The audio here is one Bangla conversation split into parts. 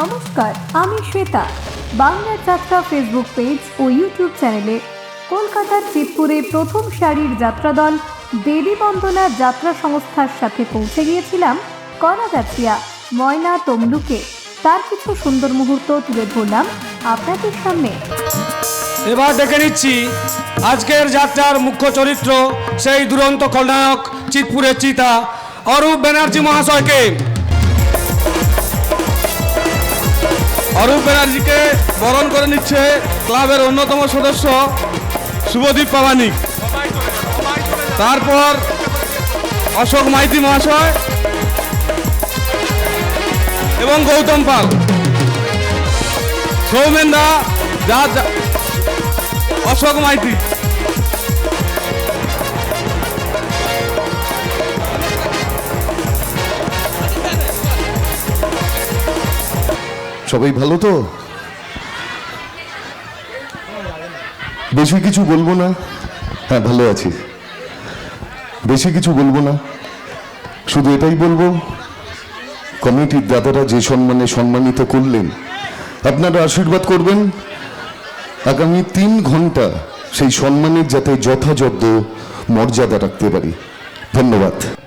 নমস্কার, আমি শ্বেতা। বাংলা যাত্রা ফেসবুক পেজ ও ইউটিউব চ্যানেলে কলকাতার চিতপুরে প্রথম সারির যাত্রাদল দেবী বন্দনা যাত্রা সংস্থার সাথে পৌঁছে গিয়েছিলাম কলাগাছিয়া ময়না তমলুকে। তার কিছু সুন্দর মুহূর্ত তুলে ধরলাম আপনাদের সামনে। এবার ডেকে নিচ্ছি আজকের যাত্রার মুখ্য চরিত্র সেই দুরন্ত খলনায়ক চিতপুরের চিতা, অরূপ ব্যানার্জি মহাশয়কে। অরূপ ব্যানার্জিকে বরণ করে নিচ্ছে ক্লাবের অন্যতম সদস্য শুভদীপ পাবানিক তারপর অশোক মাইতি মহাশয় এবং গৌতম পাল। সৌমেন দা, যা, যা- অশোক মাইতি। সবাই ভালো তো? বেশি কিছু বলব না? হ্যাঁ ভালো আছি। বেশি কিছু বলব না। শুধু এটাই বলব, কমিটির দাদারা যে সম্মানে সম্মানিত করলেন, আপনারা আশীর্বাদ করবেন। আগামী তিন ঘণ্টা সেই সম্মানের যাতে যথাযথ মর্যাদা রাখতে পারি। ধন্যবাদ।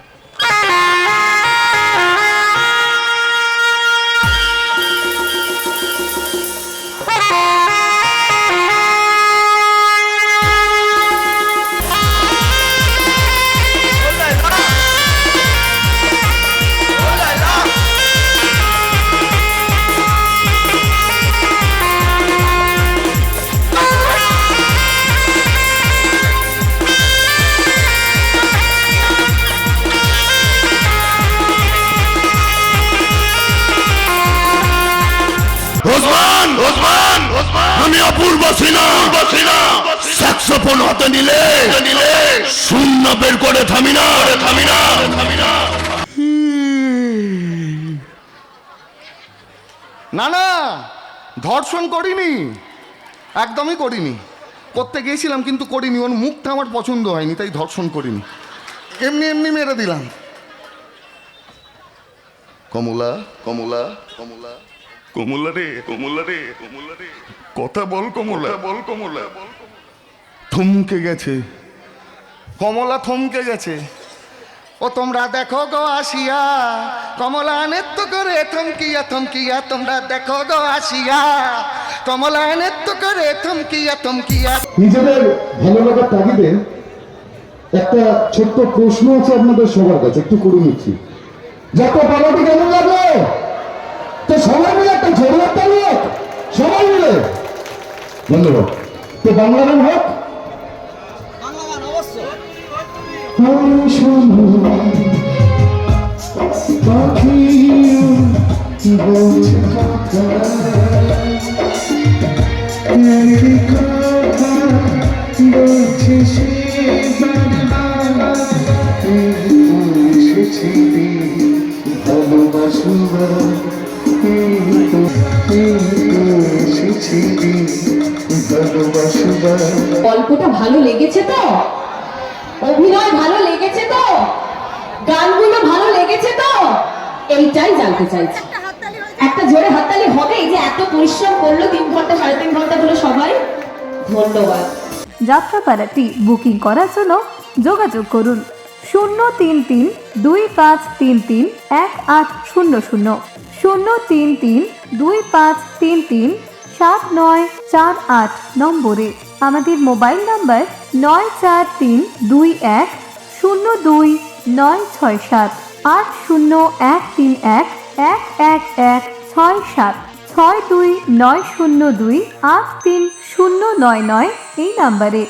ওসমান ওসমান আমি অপূর্ব সিনা। সিনা। স্যাক্সোফোন হাতে নিলে নিলে শূন্য বের করে থামি না। থামি না থামি না। না না ধর্ষণ করিনি একদমই করিনি। করতে গিয়েছিলাম কিন্তু করিনি ওর মুখটা আমার পছন্দ হয়নি তাই ধর্ষণ করিনি। এমনি এমনি মেরে দিলাম। কমলা কমলা কমলা। কমলা রে কমলা রে কমলা রে। কথা বল কমলা। বল কমলা। থমকে গেছে। কমলা থমকে গেছে। ও তোমরা দেখো গো আসিয়া। কমলা নৃত্য করে থমকিয়া থমকিয়া তোমরা দেখো গো আসিয়া। কমলা নৃত্য করে থমকিয়া থমকিয়া। নিজেদের ভালো লাগার তাগিদে একটা ছোট্ট প্রশ্ন আছে আপনাদের সবার কাছে একটু করে নিচ্ছি। যত পালাটি কেমন লাগল সবাই মিলে একটা একটা লোক সবাই মিলে। ধন্যবাদ। তো বাংলা গান হোক। পাখি বলছে কথা বলছে সে ভালোবাসবার। গল্পটা ভালো লেগেছে তো? অভিনয় ভালো লেগেছে তো? গানগুলো ভালো লেগেছে তো? এইটাই জানতে চাইছি। একটা জোরে হাততালি হবে যে এত পরিশ্রম করল তিন ঘণ্টা, সাড়ে তিন ঘণ্টা ধরে সবাই। ধন্যবাদ। যাত্রাপালাটি বুকিং করার জন্য যোগাযোগ করুন শূন্য তিন তিন দুই পাঁচ তিন তিন এক আট শূন্য শূন্য। শূন্য তিন তিন দুই পাঁচ তিন তিন সাত নয় চার আট নম্বরে। আমাদের মোবাইল নাম্বার নয় চার তিন দুই এক শূন্য দুই নয় ছয় সাত আট শূন্য এক তিন এক এক এক এক ছয় সাত ছয় দুই নয় শূন্য দুই আট তিন শূন্য নয় নয় এই নাম্বারে।